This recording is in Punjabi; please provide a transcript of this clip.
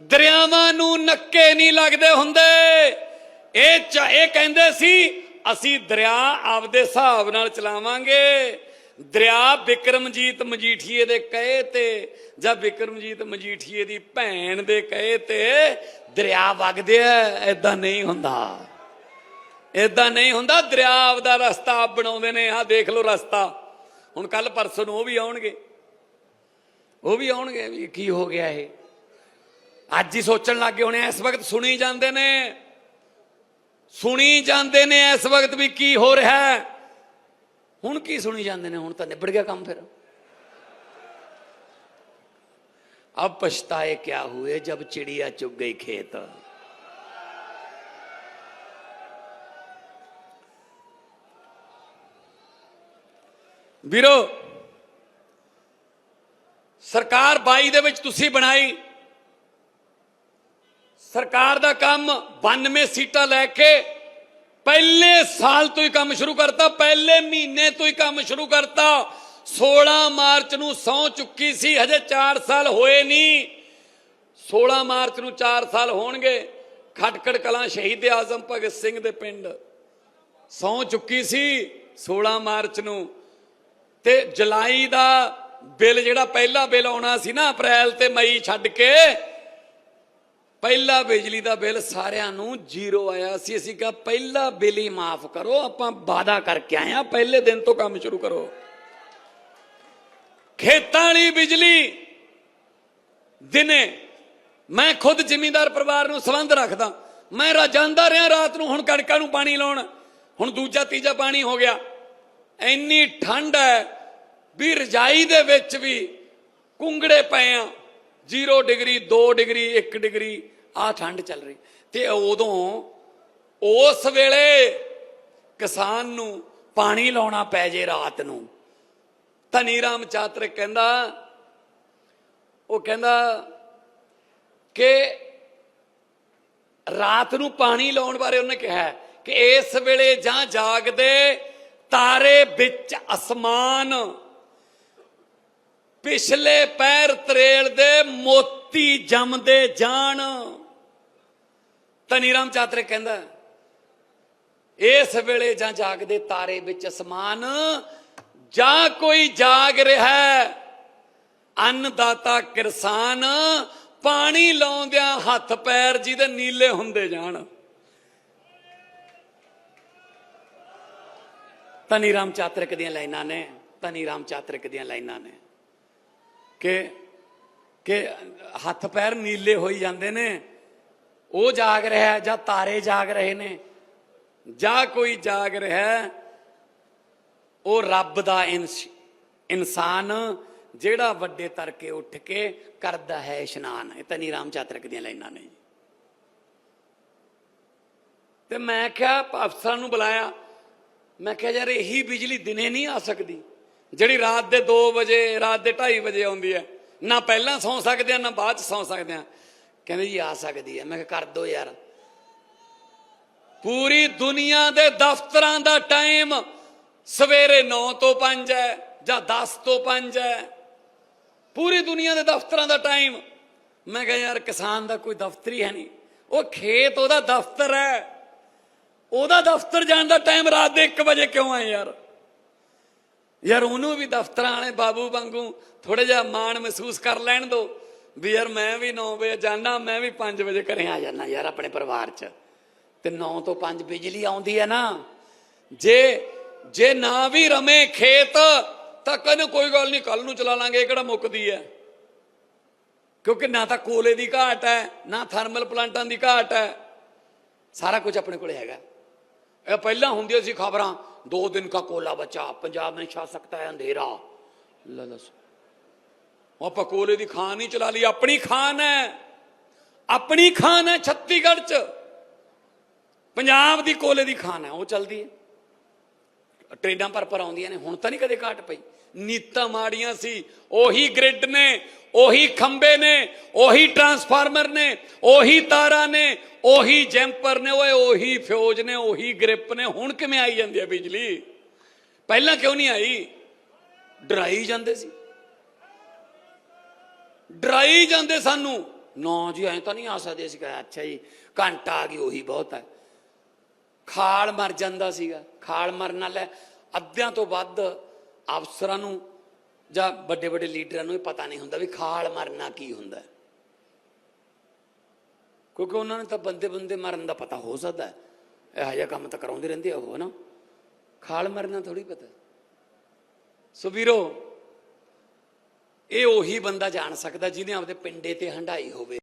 ਦਰਿਆਵਾਂ ਨੂੰ ਨੱਕੇ ਨਹੀਂ ਲੱਗਦੇ ਹੁੰਦੇ। ਇਹ ਇਹ ਕਹਿੰਦੇ ਸੀ, ਅਸੀਂ ਦਰਿਆ ਆਪਦੇ ਹਿਸਾਬ ਨਾਲ ਚਲਾਵਾਂਗੇ। ਦਰਿਆ ਵਿਕਰਮਜੀਤ ਮਜੀਠੀਏ ਦੇ ਕਹੇ ਤੇ ਜਾਂ ਵਿਕਰਮਜੀਤ ਮਜੀਠੀਏ ਦੀ ਭੈਣ ਦੇ ਕਹੇ ਤੇ ਦਰਿਆ ਵਗਦੇ ਆ ਐਦਾਂ ਨਹੀਂ ਹੁੰਦਾ। ਇਦਾਂ ਨਹੀਂ ਹੁੰਦਾ, ਦਰਿਆ ਆਪਦਾ ਰਸਤਾ ਆਪ ਬਣਾਉਂਦੇ ਨੇ। ਆਹ ਦੇਖ ਲਓ ਰਸਤਾ। ਹੁਣ ਕੱਲ ਪਰਸੋਂ ਨੂੰ ਉਹ ਵੀ ਆਉਣਗੇ। ਉਹ ਵੀ ਆਉਣਗੇ ਵੀ ਕੀ ਹੋ ਗਿਆ ਇਹ। ਅੱਜ ਹੀ ਸੋਚਣ ਲੱਗੇ ਹੋਣੇ ਇਸ ਵਕਤ ਸੁਣੀ ਜਾਂਦੇ ਨੇ ਸੁਣੀ ਜਾਂਦੇ ਨੇ ਇਸ ਵਕਤ ਵੀ ਕੀ ਹੋ ਰਿਹਾ ਹੈ ਹੁਣ ਕੀ ਸੁਣੀ ਜਾਂਦੇ ਨੇ ਹੁਣ ਤਾਂ ਨਿਬੜ ਗਿਆ ਕੰਮ ਫਿਰ अब पछताए क्या हुए जब चिड़िया चुग गई खेत ਵੀਰੋ ਸਰਕਾਰ 22 ਦੇ ਵਿੱਚ ਤੁਸੀਂ ਬਣਾਈ ਸਰਕਾਰ ਦਾ ਕੰਮ 92 ਸੀਟਾਂ ਲੈ ਕੇ ਪਹਿਲੇ ਸਾਲ ਤੋਂ ਹੀ ਕੰਮ ਸ਼ੁਰੂ ਕਰਤਾ, ਪਹਿਲੇ ਮਹੀਨੇ ਤੋਂ ਹੀ ਕੰਮ ਸ਼ੁਰੂ ਕਰਤਾ। 16 ਮਾਰਚ ਨੂੰ ਸੌ ਚੁੱਕੀ ਸੀ, ਹਜੇ 4 ਸਾਲ ਹੋਏ ਨਹੀਂ। 16 ਮਾਰਚ ਨੂੰ 4 ਸਾਲ ਹੋਣਗੇ, ਖਟਕੜ ਕਲਾਂ ਸ਼ਹੀਦ ਆਜ਼ਮ ਭਗਤ ਸਿੰਘ ਦੇ ਪਿੰਡ। ਸੌ ਚੁੱਕੀ ਸੀ 16 ਮਾਰਚ ਨੂੰ। ਤੇ ਜੁਲਾਈ ਦਾ ਬਿੱਲ ਜਿਹੜਾ ਪਹਿਲਾ ਬਿੱਲ ਆਉਣਾ ਸੀ ਨਾ ਅਪ੍ਰੈਲ ਤੇ ਮਈ ਛੱਡ ਕੇ ਪਹਿਲਾ ਬਿਜਲੀ ਦਾ ਬਿੱਲ ਸਾਰਿਆਂ ਨੂੰ ਜ਼ੀਰੋ ਆਇਆ ਸੀ। ਅਸੀਂ ਕਿਹਾ, ਪਹਿਲਾ ਬਿੱਲ ਹੀ ਮਾਫ ਕਰੋ, ਆਪਾਂ ਵਾਅਦਾ ਕਰਕੇ ਆਏ ਆ ਪਹਿਲੇ ਦਿਨ ਤੋਂ ਕੰਮ ਸ਼ੁਰੂ ਕਰੋ। ਖੇਤਾਂ ਵਾਲੀ ਬਿਜਲੀ ਦਿਨੇ ਮੈਂ ਖੁਦ ਜ਼ਿਮੀਂਦਾਰ ਪਰਿਵਾਰ ਨੂੰ ਸੰਬੰਧ ਰੱਖਦਾ। ਮੈਂ ਰਾ ਜਾਂਦਾ ਰਿਹਾ ਰਾਤ ਨੂੰ, ਹੁਣ ਕਣਕਾਂ ਨੂੰ ਪਾਣੀ ਲਾਉਣ। ਹੁਣ ਦੂਜਾ ਤੀਜਾ ਪਾਣੀ ਹੋ ਗਿਆ। ਇੰਨੀ ਠੰਡ ਹੈ ਵੀ ਰਜਾਈ ਦੇ ਵਿੱਚ ਵੀ ਕੁੰਗੜੇ ਪਏ ਆ। 0 ਡਿਗਰੀ 2 ਡਿਗਰੀ 1 ਡਿਗਰੀ ਆ ਠੰਡ ਚੱਲ ਰਹੀ। ਤੇ ਉਦੋਂ ਉਸ ਵੇਲੇ ਕਿਸਾਨ ਨੂੰ ਪਾਣੀ ਲਾਉਣਾ ਪੈ ਜੇ ਰਾਤ ਨੂੰ। ਧਨੀ ਰਾਮ ਚਾਤਰਿਕ ਕਹਿੰਦਾ, ਉਹ ਕਹਿੰਦਾ ਕਿ ਰਾਤ ਨੂੰ ਪਾਣੀ ਲਾਉਣ ਬਾਰੇ ਉਹਨੇ ਕਿਹਾ ਕਿ ਇਸ ਵੇਲੇ ਜਾਂ ਜਾਗਦੇ ਤਾਰੇ ਵਿੱਚ ਅਸਮਾਨ ਪਿਛਲੇ ਪੈਰ ਤਰੇਲ ਦੇ ਮੋਤੀ ਜੰਮਦੇ ਜਾਣ। ਧਨੀ ਰਾਮ ਚਾਤਰਿਕ ਕਹਿੰਦਾ, ਇਸ ਵੇਲੇ ਜਾਂ ਜਾਗਦੇ ਤਾਰੇ ਵਿੱਚ ਅਸਮਾਨ, ਜਾਂ ਕੋਈ ਜਾਗ ਰਿਹਾ ਹੈ, ਅੰਨਦਾਤਾ ਕਿਰਸਾਨ, ਪਾਣੀ ਲਾਉਂਦਿਆਂ ਹੱਥ ਪੈਰ ਜਿਹਦੇ ਨੀਲੇ ਹੁੰਦੇ ਜਾਣ। ਧਨੀ ਰਾਮ ਚਾਤਰਕ ਦੀਆਂ ਲਾਈਨਾਂ ਨੇ, ਧਨੀ ਰਾਮ ਚਾਤਰਕ ਦੀਆਂ ਲਾਈਨਾਂ ਨੇ। ਕਿ ਕਿ ਹੱਥ ਪੈਰ ਨੀਲੇ ਹੋਈ ਜਾਂਦੇ ਨੇ। ਉਹ ਜਾਗ ਰਿਹਾ ਜਾਂ ਤਾਰੇ ਜਾਗ ਰਹੇ ਨੇ। ਜਾਂ ਕੋਈ ਜਾਗ ਰਿਹਾ ਉਹ ਰੱਬ ਦਾ ਇਨਸ- ਇਨਸਾਨ ਜਿਹੜਾ ਵੱਡੇ ਤਰਕੇ ਉੱਠ ਕੇ ਕਰਦਾ ਹੈ ਇਸ਼ਨਾਨ। ਇਹ ਤਾਂ ਨਹੀਂ ਰਾਮ ਚਾਤਰਕ ਦੀਆਂ ਲਾਈਨਾਂ ਨੇ ਤੇ ਮੈਂ ਕਿਹਾ ਅਫਸਰਾਂ ਨੂੰ ਬੁਲਾਇਆ। ਮੈਂ ਕਿਹਾ ਯਾਰ ਇਹੀ ਬਿਜਲੀ ਦਿਨੇ ਨਹੀਂ ਆ ਸਕਦੀ। ਜਿਹੜੀ ਰਾਤ ਦੇ 2 ਵਜੇ, ਰਾਤ ਦੇ 2:30 ਵਜੇ ਆਉਂਦੀ ਹੈ, ਨਾ ਪਹਿਲਾਂ ਸੌਂ ਸਕਦੇ ਆ, ਨਾ ਬਾਅਦ ਚ ਸੌਂ ਸਕਦੇ ਆ। ਕਹਿੰਦੇ ਜੀ, ਆ ਸਕਦੀ ਹੈ। ਮੈਂ ਕਿਹਾ, ਕਰ ਦੋ ਯਾਰ। ਪੂਰੀ ਦੁਨੀਆ ਦੇ ਦਫ਼ਤਰਾਂ ਦਾ ਟਾਈਮ ਸਵੇਰੇ 9 ਤੋਂ 5 ਹੈ, ਜਾਂ 10 ਤੋਂ 5 ਹੈ। ਪੂਰੀ ਦੁਨੀਆ ਦੇ ਦਫ਼ਤਰਾਂ ਦਾ ਟਾਈਮ। ਮੈਂ ਕਿਹਾ, ਯਾਰ, ਕਿਸਾਨ ਦਾ ਕੋਈ ਦਫ਼ਤਰ ਹੀ ਹੈ ਨਹੀਂ। ਉਹ ਖੇਤ, ਉਹਦਾ ਦਫ਼ਤਰ ਹੈ। ਉਹਦਾ ਦਫ਼ਤਰ ਜਾਣ ਦਾ ਟਾਈਮ ਰਾਤ ਦੇ 1 ਵਜੇ ਕਿਉਂ ਹੈ ਯਾਰ? ਯਾਰ ਉਹਨੂੰ ਵੀ ਦਫ਼ਤਰਾਂ ਵਾਲੇ ਬਾਬੂ ਵਾਂਗੂ ਥੋੜਾ ਜਿਹਾ ਮਾਣ ਮਹਿਸੂਸ ਕਰ ਲੈਣ ਦੋ ਵੀ ਯਾਰ ਮੈਂ ਵੀ 9 ਵਜੇ ਜਾਣਾ ਮੈਂ ਵੀ 5 ਵਜੇ ਘਰੇ ਆ ਜਾਣਾ ਯਾਰ ਆਪਣੇ ਪਰਿਵਾਰ 'ਚ। ਤੇ 9 ਤੋਂ 5 ਬਿਜਲੀ ਆਉਂਦੀ ਹੈ ਨਾ। ਜੇ ਜੇ ਨਾ ਵੀ ਰਮੇ ਖੇਤ, ਤਾਂ ਕਹਿੰਦੇ ਕੋਈ ਗੱਲ ਨਹੀਂ ਕੱਲ ਨੂੰ ਚਲਾ ਲਾਂਗੇ, ਇਹ ਕਿਹੜਾ ਮੁੱਕਦੀ ਹੈ? ਕਿਉਂਕਿ ਨਾ ਤਾਂ ਕੋਲੇ ਦੀ ਘਾਟ ਹੈ, ਨਾ ਥਰਮਲ ਪਲਾਂਟਾਂ ਦੀ ਘਾਟ ਹੈ। ਸਾਰਾ ਕੁਝ ਆਪਣੇ ਕੋਲੇ ਹੈਗਾ। ਇਹ ਪਹਿਲਾਂ ਹੁੰਦੀਆਂ ਸੀ ਖਬਰਾਂ, ਦੋ ਦਿਨ ਕਾ ਕੋਲਾ ਬਚਾ, ਪੰਜਾਬ ਨੇ ਛਾ ਸਕਤਾ ਹੈ ਅੰਧੇਰਾ। ਲੈ ਉਹ ਆਪਾਂ ਕੋਲੇ ਦੀ ਖਾਨ ਨਹੀਂ ਚਲਾ ਲਈ, ਆਪਣੀ ਖਾਨ ਹੈ। ਆਪਣੀ ਖਾਨ ਹੈ ਛੱਤੀਗੜ੍ਹ ਚ। ਪੰਜਾਬ ਦੀ ਕੋਲੇ ਦੀ ਖਾਨ ਹੈ, ਉਹ ਚੱਲਦੀ ਹੈ। ਟ੍ਰੇਡਾਂ ਪਰ ਪਰ ਆਉਂਦੀਆਂ ਨੇ, ਹੁਣ ਤਾਂ ਨਹੀਂ ਕਦੇ ਘਾਟ ਪਈ। ਨੀਤਾਂ ਮਾੜੀਆਂ ਸੀ, ਉਹੀ ਗ੍ਰਿਡ ਨੇ, ਉਹੀ ਖੰਬੇ ਨੇ, ਉਹੀ ਟਰਾਂਸਫਾਰਮਰ ਨੇ, ਉਹੀ ਤਾਰਾਂ ਨੇ, ਉਹੀ ਜੈਂਪਰ ਨੇ, ਓਏ ਉਹੀ ਫਿਊਜ਼ ਨੇ, ਉਹੀ ਗ੍ਰਿਪ ਨੇ, ਹੁਣ ਕਿਵੇਂ ਆਈ ਜਾਂਦੀ ਹੈ ਬਿਜਲੀ? ਪਹਿਲਾਂ ਕਿਉਂ ਨਹੀਂ ਆਈ? ਡਰਾਈ ਜਾਂਦੇ ਸੀ। ਡਰਾਈ ਜਾਂਦੇ ਸਾਨੂੰ। ਨੌ ਜੀ, ਐਂ ਤਾਂ ਨਹੀਂ ਆ ਸਕਦੇ ਸੀ ਕਿਹਾ, ਅੱਛਾ ਜੀ, ਘੰਟਾ ਆ ਗਈ, ਉਹੀ ਬਹੁਤ ਹੈ ਖਾਲ ਮਰ ਜਾਂਦਾ ਸੀਗਾ। ਖਾਲ ਮਰਨ ਨਾਲ ਅੱਧਿਆਂ ਤੋਂ ਵੱਧ ਅਫਸਰਾਂ ਨੂੰ ਜਾਂ ਵੱਡੇ ਵੱਡੇ ਲੀਡਰਾਂ ਨੂੰ ਇਹ ਪਤਾ ਨਹੀਂ ਹੁੰਦਾ ਵੀ ਖਾਲ ਮਰਨਾ ਕੀ ਹੁੰਦਾ। ਕਿਉਂਕਿ ਉਹਨਾਂ ਨੂੰ ਤਾਂ ਬੰਦੇ ਬੰਦੇ ਮਰਨ ਦਾ ਪਤਾ ਹੋ ਸਕਦਾ। ਹੈ ਇਹੋ ਜਿਹਾ ਕੰਮ ਤਾਂ ਕਰਾਉਂਦੇ ਰਹਿੰਦੇ ਆ ਉਹ ਨਾ ਖਾਲ ਮਰਨਾ ਥੋੜੀ ਪਤਾ। ਸੋ ਵੀਰੋ, ਇਹ ਉਹੀ ਬੰਦਾ ਜਾਣ ਸਕਦਾ ਜਿਹਨੇ ਆਪਦੇ ਪਿੰਡੇ ਤੇ ਹੰਡਾਈ ਹੋਵੇ।